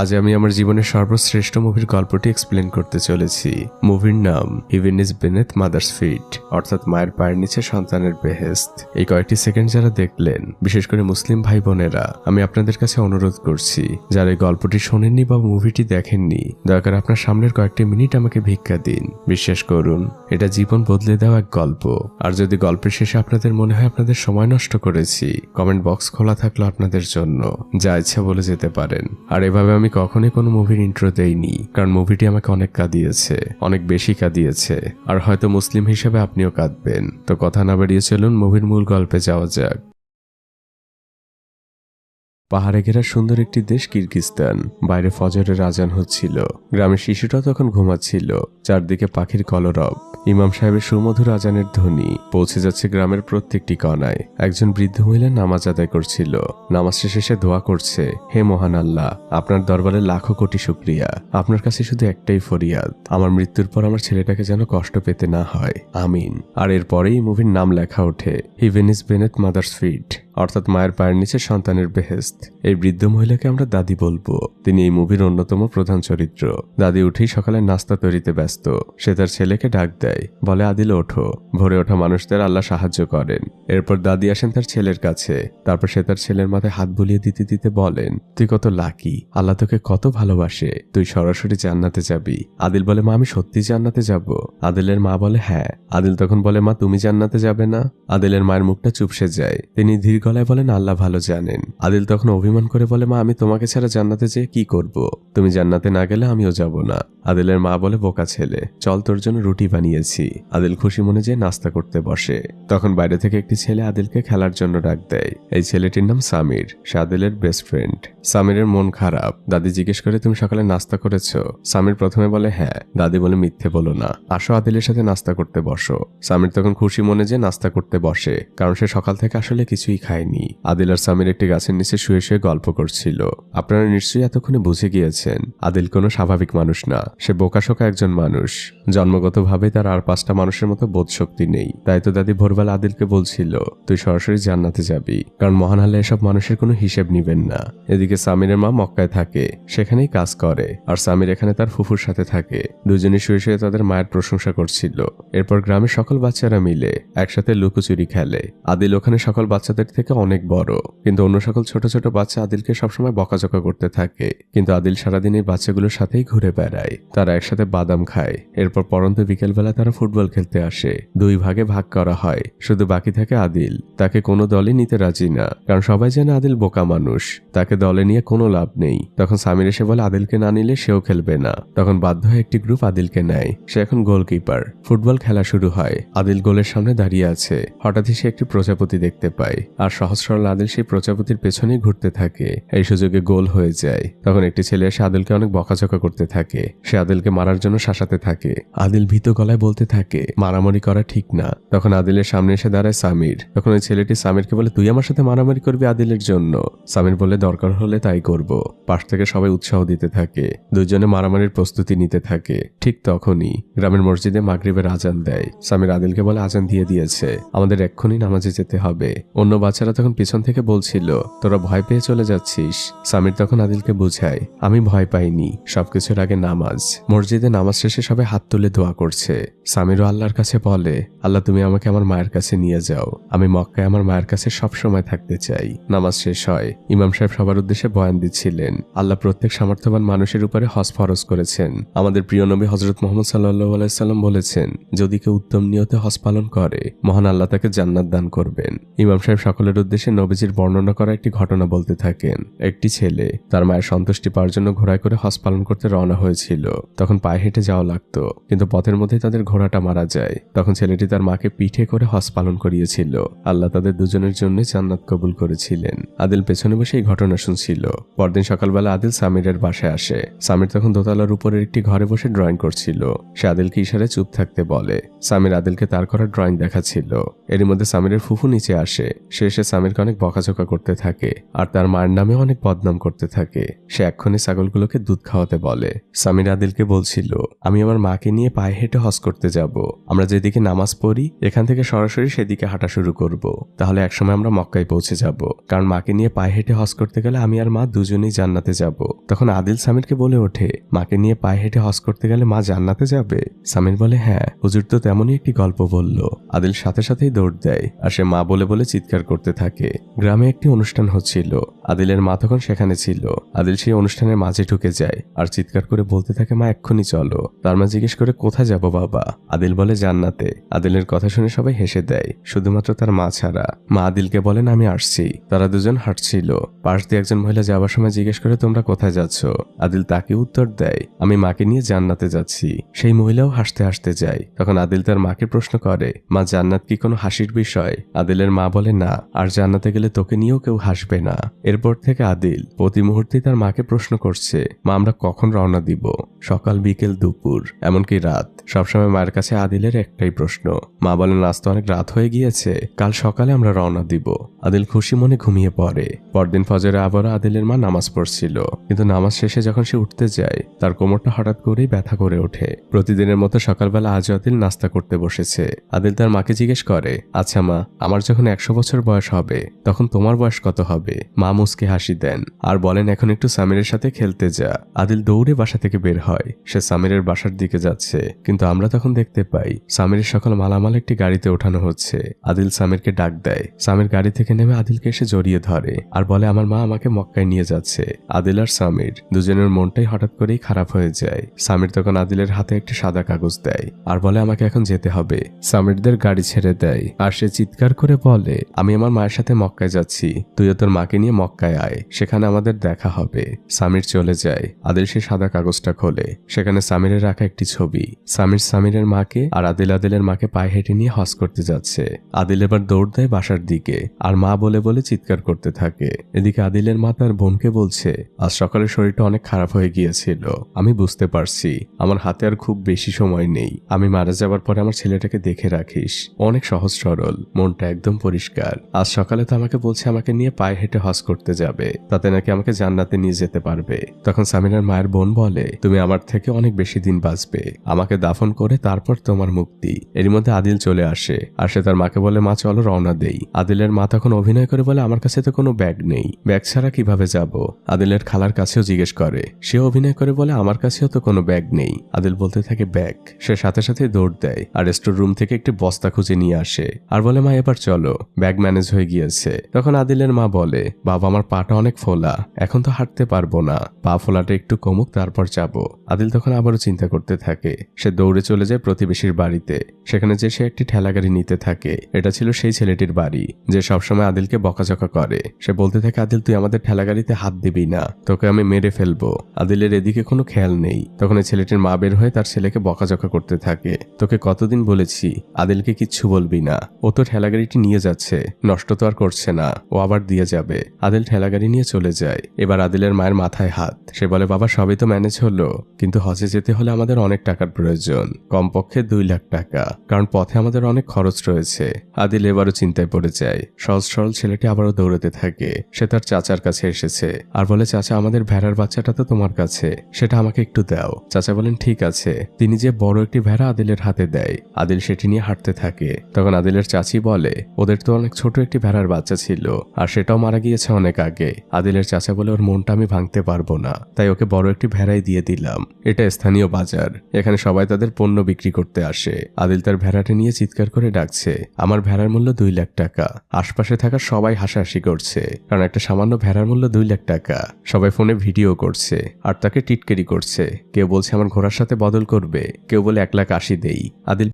আজ আমি আমার জীবনের সর্বশ্রেষ্ঠ মুভির গল্পটি এক্সপ্লেন করতে চলেছি। মুভির নাম heaven is beneath mother's feet অর্থাৎ মায়ের পায়ের নিচে সন্তানের বেহেস্ত এই কয়েকটি সেকেন্ড যারা দেখলেন, বিশেষ করে মুসলিম ভাই বোনেরা আমি আপনাদের কাছে অনুরোধ করছি, যারা এই গল্পটি শোনেননি বা মুভিটি দেখেননি, দয়া করে আপনার সামনের কয়েকটি মিনিট আমাকে ভিক্ষা দিন। বিশ্বাস করুন, এটা জীবন বদলে দেওয়া এক গল্প। আর যদি গল্পের শেষে আপনাদের মনে হয় আপনাদের সময় নষ্ট করেছি কমেন্ট বক্স খোলা থাকল আপনাদের জন্য, যা ইচ্ছা বলে যেতে পারেন। আর এভাবে আমি কখনোই কোনো মুভির ইন্ট্রো দেইনি, কারণ মুভিটি আমাকে অনেক কাঁদিয়েছে, অনেক বেশি কাঁদিয়েছে। আর হয়তো মুসলিম হিসেবে আপনিও কাঁদবেন। তো কথা না বাড়িয়ে চলুন মুভির মূল গল্পে যাওয়া যাক। পাহাড়ে ঘেরা সুন্দর একটি দেশ কিরগিস্তান বাইরে ফজরের আজান হচ্ছিল। গ্রামের শিশুটা তখন ঘুমাচ্ছিল। চারদিকে পাখির কলরব। ইমাম সাহেবের সুমধুর আজানের ধ্বনি। পৌঁছে যাচ্ছে গ্রামের প্রত্যেকটি কণায়। একজন বৃদ্ধ মহিলা নামাজ আদায় করছিল। নামাজ শেষে সে দোয়া করছে, হে মহান আল্লাহ, আপনার দরবারে লাখো কোটি শুক্রিয়া। আপনার কাছে শুধু একটাই ফরিয়াদ। আমার মৃত্যুর পর আমার ছেলেটাকে যেন কষ্ট পেতে না হয়। আমিন। আর এরপরেই মুভির নাম লেখা ওঠে, হিভেনিস বেনেট মাদার্স ফিট। অর্থাৎ মায়ের পায়ের নিচে সন্তানের বেহেস্ত এই বৃদ্ধ মহিলাকে আমরা দাদি বলব। তিনি এই মুভির অন্যতম প্রধান চরিত্র। দাদি উঠেই সকালে নাস্তা তৈরিতে ব্যস্ত। সে তার ছেলেকে ডাক দেয়। বলে, আদিল, ওঠো। ভোরে ওঠা মানুষদের আল্লাহ সাহায্য করেন। এরপর দাদি আসেন তার ছেলের কাছে। তারপর সে তার ছেলের মাথায় হাত বুলিয়ে দিতে দিতে বলেন, তুই কত লাকি। আল্লাহ তোকে কত ভালোবাসে। তুই সরাসরি জান্নাতে যাবি। আদিল বলে, মা, আমি সত্যি জান্নাতে যাব। আদিলের মা বলে হ্যাঁ। আদিল তখন বলে, মা, তুমি জান্নাতে যাবে না? আদিলের মায়ের মুখটা চুপসে যায়। তিনি ধীর গলায় বলেন, আল্লাহ ভালো জানেন। আদিল তখন অভিমান করে বলে, মা, আমি তোমাকে ছাড়া জান্নাতে যেয়ে কি করব? তুমি জান্নাতে না গেলে আমিও যাব না। আদিলের মা বলে, বোকা ছেলে, চল তোর জন্য রুটি বানিয়েছি। আদিল খুশি মনে যেয়ে নাস্তা করতে বসে। তখন বাইরে থেকে একটি ছেলে আদিলকে খেলার জন্য ডাক দেয়। এই ছেলেটির নাম সামির, সে আদিলের বেস্ট ফ্রেন্ড সামিরের মন খারাপ। দাদি জিজ্ঞেস করে, তুমি সকালে নাস্তা করেছ? সামির প্রথমে বলে হ্যাঁ। দাদি বলে, মিথ্যে বলো না। আসো আদিলের সাথে নাস্তা করতে বসো। সামির তখন খুশি মনে যে নাস্তা করতে বসে, কারণ সে সকাল থেকে আসলে কিছুই খায়নি। আদিল আর সামির একটি গাছের নিচে শুয়ে শুয়ে গল্প করছিল। আপনারা নিশ্চয়ই এতক্ষণে বুঝে গিয়েছেন, আদিল কোনো স্বাভাবিক মানুষ না। সে বোকাশোকা একজন মানুষ। জন্মগতভাবে তার আর পাঁচটা মানুষের মতো বোধ শক্তি নেই। তাই তো দাদি ভোরবেলা আদিলকে বলছিল, তুই সরাসরি জান্নাতে যাবি। কারণ মহান আল্লাহ এসব মানুষের কোনো হিসেব নিবেন না। এদিকে সামিরের মা মক্কায় থাকে, সেখানেই কাজ করে। আর সামির এখানে তার ফুফুর সাথে থাকে। দুজনে শুয়ে শুয়ে তাদের মায়ের প্রশংসা করছিল। এরপর গ্রামের সকল বাচ্চারা মিলে একসাথে লুকোচুরি খেলে। আদিল ওখানে সকল বাচ্চাদের থেকে অনেক বড়। কিন্তু অন্য সকল ছোট ছোট বাচ্চা আদিলকে সবসময় বকাঝকা করতে থাকে। কিন্তু আদিল সারাদিন এই বাচ্চাগুলোর সাথেই ঘুরে বেড়ায়। তারা একসাথে বাদাম খায়। এরপর পরন্ত বিকেলবেলা তারা ফুটবল খেলতে আসে। দুই ভাগে ভাগ করা হয়। শুধু বাকি থাকে আদিল। তাকে কোনো দলে নিতে রাজি না। কারণ সবাই জানে আদিল বোকা মানুষ। তাকে দলে নিয়ে কোনো লাভ নেই। তখন সামির এসে বলে, আদিলকে না নিলে সেও খেলবে না। তখন বাধ্য হয়ে একটি গ্রুপ আদিলকে নেয়। সে এখন গোলকিপার। ফুটবল খেলা শুরু হয়। আদিল গোলের সামনে দাঁড়িয়ে আছে। হঠাৎই সে একটি প্রজাপতি দেখতে পায়। আর সহজ সরল আদিল সেই প্রজাপতির পেছনেই ঘুরতে থাকে। এই সুযোগে গোল হয়ে যায়। তখন একটি ছেলে এসে আদিলকে অনেক বকাঝকা করতে থাকে। সে আদিলকে মারার জন্য শাসাতে থাকে। আদিল ভীত গলায় বলতে থাকে, মারামারি করা ঠিক না। তখন আদিলের সামনে এসে দাঁড়ায় সামির। তখন ওই ছেলেটি সামিরকে বলে, তুই আমার সাথে মারামারি করবি আদিলের জন্য? সামির বলে, দরকার হলে তাই করব। পাশ থেকে সবাই উৎসাহ দিতে থাকে। দুজনে মারামারির প্রস্তুতি নিতে থাকে। ঠিক তখনই গ্রামের মসজিদে মাগরিবের আজান দেয়। সামির আদিলকে বলে আজান দিয়ে দিয়েছে। আমাদের এক্ষুনি নামাজে যেতে হবে। অন্য বাচ্চারা তখন পিছন থেকে বলছিল, তোরা ভয় পেয়ে চলে যাচ্ছিস। সামির তখন আদিলকে বুঝায়, আমি ভয় পাইনি। সবকিছুর আগে নামাজ। মসজিদে নামাজ শেষে সবাই হাত তুলে দোয়া করছে। সামিরও আল্লাহর কাছে বলে, আল্লাহ, তুমি আমাকে আমার মায়ের কাছে নিয়ে যাও। আমি মক্কায় আমার মায়ের কাছে সব সময় থাকতে চাই। নামাজ শেষ হয়। ইমাম সাহেব সবার উদ্দেশ্যে বয়ান দিচ্ছিলেন। আল্লাহ প্রত্যেক সামর্থ্যবান মানুষের উপরে হজ ফরজ করেছেন। আমাদের প্রিয় নবী হজরত মোহাম্মদ সাল্লাহ আলাইসাল্লাম বলেছেন, যদি কেউ উত্তম নিয়তে হজ পালন করে, মহান আল্লাহ তাকে জান্নাত দান করবেন। ইমাম সাহেব সকলের উদ্দেশ্যে নবীজির বর্ণনা করা একটি ঘটনা বলতে থাকেন। একটি ছেলে তার মায়ের সন্তুষ্টি পাওয়ার জন্য ঘোড়ায় করে হজ পালন করতে রওনা হয়েছিল। তখন পায়ে হেঁটে যাওয়া লাগতো, কিন্তু পথের মধ্যে তাদের ঘোড়াটা মারা যায়। তখন ছেলেটি তার মাকে পিঠে করে হজ পালন করিয়েছিল। আল্লাহ তাদের দুজনের জন্য জান্নাত কবুল করেছিলেন। আদিল পেছনে বসে এই ঘটনা শুনছিল। পরদিন সকালবেলা আদিল সামিরের বাসায় আসে। সামির তখন দোতলার উপরের একটি ঘরে বসে ড্রয়িং করছিল। সে আদিলকে ইশারে চুপ থাকতে বলে। সামির আদিলকে তার করা ড্রয়িং দেখাচ্ছিল। এরই মধ্যে সামিরের ফুফু নিচে আসে। সে সে সামিরকে অনেক বকাঝকা করতে থাকে আর তার মায়ের নামে অনেক বদনাম করতে থাকে। সে এক্ষুনি ছাগলগুলোকে দুধ খাওয়াতে বলে। সামির আদিলকে বলছিল, আমি আমার মাকে নিয়ে পায়ে হেঁটে হজ করতে যাব। আমরা যেদিকে নামাজ পড়ি, এখান থেকে সরাসরি সেদিকে হাঁটা শুরু করব। তাহলে একসময় আমরা মক্কায় পৌঁছে যাব। কারণ মাকে নিয়ে পায়ে হেঁটে হজ করতে গেলে আমি আর মা দুজনেই জান্নাতে যাব। তখন আদিল সামিরকে বলে ওঠে, মাকে নিয়ে পায়ে হেঁটে হজ করতে গেলে মা জান্নাতে যাবে? সামির বলে হ্যাঁ। হুজুর তো তেমনই একটি গল্প বলল। আদিল সাথে সাথেই দৌড় দেয় আর সে মা বলে বলে চিৎকার করতে থাকে। গ্রামে একটি অনুষ্ঠান হচ্ছিল। আদিলের মা তখন সেখানে ছিল। আদিল সেই অনুষ্ঠানের মাঝে ঢুকে যায় আর চিৎকার করে বলতে থাকে, মা, এক্ষুনি চলো। তার মা জিজ্ঞেস করে, কোথায় যাব বাবা? আদিল বলে, জান্নাতে। আদিলের কথা শুনে সবাই হেসে দেয়। শুধুমাত্র তার মা ছাড়া। মা আদিলকে বলেন, আমি আসছি। তারা দুজন হাঁটছিল। পাশ দিয়ে একজন মহিলা যাবার সময় জিজ্ঞেস করে, তোমরা কোথায় যাচ্ছ? আদিল তাকে উত্তর দেয়, আমি মাকে নিয়ে জান্নাতে যাচ্ছি। সেই মহিলাও হাসতে হাসতে যায়। তখন আদিল তার মাকে প্রশ্ন করে, মা, জান্নাত কি কোনো হাসির বিষয়? আদিলের মা বলে, না, আর জান্নাতে গেলে তোকে নিয়েও কেউ হাসবে না। এরপর থেকে আদিল প্রতি মুহূর্তে তার মাকে প্রশ্ন করছে, মা, আমরা কখন রওনা দিব? সকাল বিকেল দুপুর, এমনকি রাত। সবসময় মায়ের কাছে আদিলের একটাই প্রশ্ন, মা বলেন, আজ তো অনেক রাত হয়ে গিয়েছে, কাল সকালে আমরা রওনা দিব। আদিল খুশি মনে ঘুমিয়ে পড়ে। পরদিন ফজরে আবারও আদিলের মা নামাজ পড়ছিল। কিন্তু নামাজ শেষে যখন সে উঠতে যায়, তার কোমরটা হঠাৎ করেই ব্যথা করে ওঠে। প্রতিদিনের মতো সকালবেলা আজ আদিল নাস্তা করতে বসেছে। আদিল তার মাকে জিজ্ঞেস করে আচ্ছা মা, আমার যখন একশো বছর বয়স হবে, তখন তোমার বয়স কত হবে? মা মুসকে হাসি দেন, আর বলেন, এখন একটু সামিরের সাথে খেলতে যা। আদিল দৌড়ে বাসা থেকে বের হয়। সে সামিরের বাসার দিকে যাচ্ছে। কিন্তু আমরা তখন দেখতে পাই, সামিরের সকল মালামাল একটি গাড়িতে ওঠানো হচ্ছে। আদিল সামিরকে ডাক দেয়। সামির গাড়ি থেকে নেমে আদিলকে এসে জড়িয়ে ধরে, আর বলে, আমার মা আমাকে মক্কায় নিয়ে যাচ্ছে। আদিল আর সামির দুজনের মনটাই হঠাৎ করেই খারাপ হয়ে যায়। সামির তখন আদিলের হাতে একটি সাদা কাগজ দেয় আর বলে, আমাকে এখন যেতে হবে। সামিরদের গাড়ি ছেড়ে দেয় আর সে চিৎকার করে বলে, আমি আমার মায়ের সাথে মক্কায় যাচ্ছি। তুইও তোর মাকে নিয়ে মক্কায় আয়। সেখানে আমাদের দেখা হবে। সামির চলে যায়। আদিল সে সাদা কাগজটা খোলে। সেখানে সামিরের রাখা একটি ছবি। সামির সামিরের মাকে আর আদিল আদিলের মাকে পায়ে হেঁটে নিয়ে হজ করতে যাচ্ছে। আদিল এবার দৌড় দেয় বাসার দিকে। আর মা বলে বলে চিৎকার করতে থাকে। এদিকে আদিলের মা তার বোনকে বলছে, আজ সকালে শরীরটা অনেক খারাপ হয়ে গিয়েছিল। আমি বুঝতে পারছি, আমার হাতে আর খুব বেশি সময় নেই। আমি মারা যাবার পরে আমার ছেলেটাকে দেখে রাখিস। অনেক সহজ সরল, মনটা একদম পরিষ্কার। আজ সকালে তো আমাকে বলছে আমাকে নিয়ে পায়ে হেঁটে হজ করতে যাবে। তাতে নাকি আমাকে জান্নাতে নিয়ে যেতে পারবে। তখন সামিনার মায়ের বোন বলে, তুমি আমার থেকে অনেক বেশি দিন বাঁচবে। আমাকে দাফন করে তারপর তোমার মুক্তি। এর মধ্যে আদিল চলে আসে। আর সে তার মাকে বলে, মা, চলো রওনা দেই। আদিলের মা তখন অভিনয় করে বলে, আমার কাছে তো কোনো ব্যাগ নেই। ব্যাগ ছাড়া কীভাবে যাব? আদিলের খালার কাছেও জিজ্ঞেস করে। সে অভিনয় করে বলে, আমার কাছেও তো কোনো ব্যাগ নেই। আদিল বলতে থাকে, ব্যাগ। সে সাথে সাথে দৌড় দেয় আর স্টোর রুম থেকে একটি বস্তা খুঁজে নিয়ে আসে। আর বলে, মা, এবার চলো। ব্যাগ ম্যানেজ হয়ে গিয়েছে। তখন আদিলের মা বলে, বাবা, আমার পাটা অনেক ফোলা। এখন তো হাঁটতে পারব না। পা ফোলাটা একটু কমুক, তারপর যাব। আদিল তখন আবারও চিন্তা করতে থাকে। সে দৌড়ে চলে যায় প্রতিবেশীর বাড়িতে। সেখানে যে সে একটি ঠেলাগাড়ি নিতে থাকে, এটা ছিল সেই ছেলেটির বাড়ি, যে সবসময় আদিলকে বকাঝকা করে। সে বলতে থাকে, আদিল, তুই আমাদের ঠেলাগাড়িতে হাত দিবি না। তোকে আমি মেরে ফেলব। আদিলের এদিকে কোনো খেয়াল নেই। তখন ছেলেটির মা বের হয়ে তার ছেলেকে বকাঝকা করতে থাকে। তোকে কতদিন বলেছি, আদিলকে কিচ্ছু বলবি না। ও তো ঠেলাগাড়িটি নিয়ে যাচ্ছে। নষ্ট তো আর করছে না। ও আবার দিয়ে যাবে। আদিল ঠেলাগাড়ি নিয়ে চলে যায়। এবার আদিলের মায়ের মাথায় হাত। সে বলে, বাবা, সবই তো ম্যানেজ হলো। কিন্তু হজে যেতে হলে আমাদের অনেক টাকার প্রয়োজন। কমপক্ষে দুই লাখ টাকা। কারণ পথে আমাদের অনেক খরচ রয়েছে। আদিল এবারও চিন্তায় পড়ে যায়। সহজ সরল ছেলেটি আবারও দৌড়াতে থাকে। সে তার চাচার কাছে এসেছে। আর বলে, চাচা, আমাদের ভেড়ার বাচ্চাটা তো তোমার কাছে। সেটা আমাকে একটু দাও। চাচা বলেন, ঠিক আছে। তিনি যে বড় একটি ভেড়া আদিলের হাতে দেয়, আদিল সেটি নিয়ে হাঁটতে থাকে। তখন আদিলের চাচি বলে, ওদের তো অনেক ছোট একটি ভেড়ার বাচ্চা ছিল, আর সেটাও মারা গিয়েছে অনেক আগে। আদিলের চাচা বলে, ওর মনটা আমি ভাঙতে পারব না। তাই ওকে বড় একটি ভেড়াই দিয়ে দিলাম। এটা স্থানীয় বাজার। এখানে সবাই তাদের পণ্য বিক্রি করতে আসে। আদিল তার ভেড়াটা নিয়ে চিৎকার করে ডাকছে, আমার ভেড়ার মূল্য দুই লাখ টাকা। আশপাশে থাকা সবাই হাসাহাসি করছে, কারণ একটা সামান্য ভেড়ার মূল্য দুই লাখ টাকা। সবাই ফোনে ভিডিও করছে, আর তাকে টিটকেরি করছে। কেউ বলছে, আমার ঘোড়ার সাথে বদল করবে। কেউ বলে, এক লাখ আশি দেই। আদিল